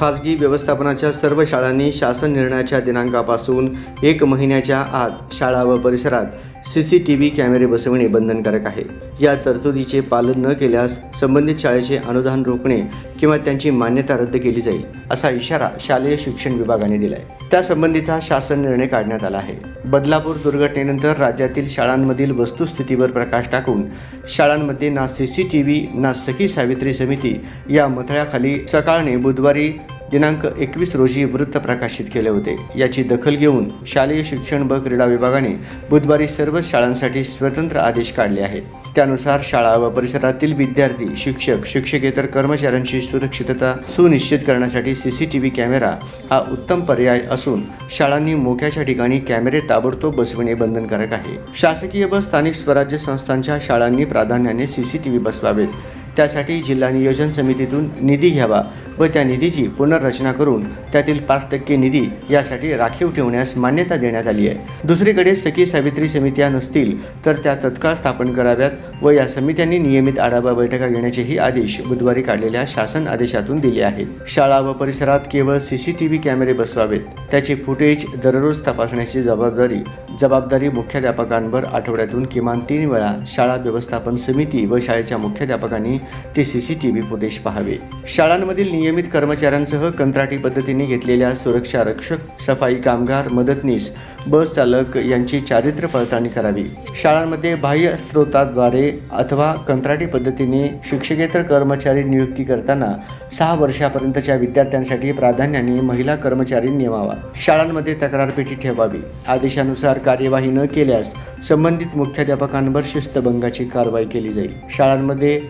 खाजगी व्यवस्थापनाच्या सर्व शाळांनी शासन निर्णयाच्या दिनांकापासून एक महिन्याच्या आत शाळा व परिसरात सी सी टी व्ही कॅमेरे बसविणे बंधनकारक आहे. या तरतुदीचे पालन न केल्यास संबंधित शाळेचे अनुदान रोखणे किंवा त्यांची मान्यता रद्द केली जाईल असा इशारा शालेय शिक्षण विभागाने दिलाय. त्यासंबंधीचा शासन निर्णय काढण्यात आला आहे. बदलापूर दुर्घटनेनंतर राज्यातील शाळांमधील वस्तुस्थितीवर प्रकाश टाकून शाळांमध्ये ना सी सी टी व्ही ना सखी सावित्री समिती या मथळ्याखाली सकाळने बुधवारी दिनांक एकवीस रोजी वृत्त प्रकाशित केले होते. याची दखल घेऊन शालेय शिक्षण व क्रीडा विभागाने बुधवारी सर्वच शाळांसाठी स्वतंत्र आदेश काढले आहेत. त्यानुसार शाळा व परिसरातील विद्यार्थी शिक्षक शिक्षकेतर कर्मचाऱ्यांची सुरक्षितता सुनिश्चित करण्यासाठी C C T V camera हा उत्तम पर्याय असून शाळांनी मोक्याच्या ठिकाणी कॅमेरे ताबडतोब बसविणे बंधनकारक आहे. शासकीय व स्थानिक स्वराज्य संस्थांच्या शाळांनी प्राधान्याने सी सी टी व्ही बसवावेत. त्यासाठी जिल्हा नियोजन समितीतून निधी घ्यावा व त्या निधीची पुनर्रचना करून त्यातील पाच टक्के निधी यासाठी राखीव ठेवण्यास मान्यता देण्यात आली आहे. दुसरीकडे सखी सावित्री समित्या नसतील तर त्या तत्काळ स्थापन कराव्यात व या समित्यांनी नियमित आढावा बैठका घेण्याचेही आदेश बुधवारी काढलेल्या शासन आदेशातून दिले आहेत. शाळा व परिसरात केवळ सी सी टी व्ही कॅमेरे बसवावेत. त्याचे फुटेज दररोज तपासण्याची जबाबदारी जबाबदारी मुख्याध्यापकांवर आठवड्यातून किमान तीन वेळा शाळा व्यवस्थापन समिती व शाळेच्या मुख्याध्यापकांनी ते C C T V footage पाहावे. शाळांमधील नियमित नियमित कर्मचाऱ्यांसह कंत्राटी पद्धतीने घेतलेल्या सुरक्षा रक्षक सफाई कामगार मदतनीस बस चालक यांची चारित्र्य पडताळणी करावी. शाळांमध्ये बाह्य स्त्रोताद्वारे अथवा कंत्राटी पद्धतीने शिक्षकेतर कर्मचारी नियुक्ती करताना सहा वर्षापर्यंतच्या विद्यार्थ्यांसाठी प्राधान्याने महिला कर्मचारी नेमावा. शाळांमध्ये तक्रारपेटी ठेवावी. आदेशानुसार कार्यवाही न केल्यास संबंधित मुख्याध्यापकांवर शिस्तभंगाची कारवाई केली जाईल. शाळांमध्ये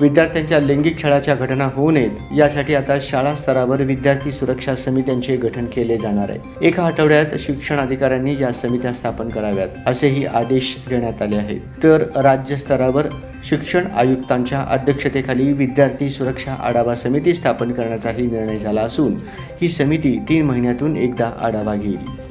विद्यार्थ्यांच्या लैंगिक छळाच्या घटना होऊ नयेत. यासाठी आता शाळा स्तरावर विद्यार्थी सुरक्षा समित्यांचे गठन केले जाणार आहे. एका आठवड्यात शिक्षण अधिकाऱ्यांनी या समित्या स्थापन कराव्यात असेही आदेश देण्यात आले आहेत. तर राज्य स्तरावर शिक्षण आयुक्तांच्या अध्यक्षतेखाली विद्यार्थी सुरक्षा आढावा समिती स्थापन करण्याचाही निर्णय झाला असून ही समिती तीन महिन्यातून एकदा आढावा घेईल.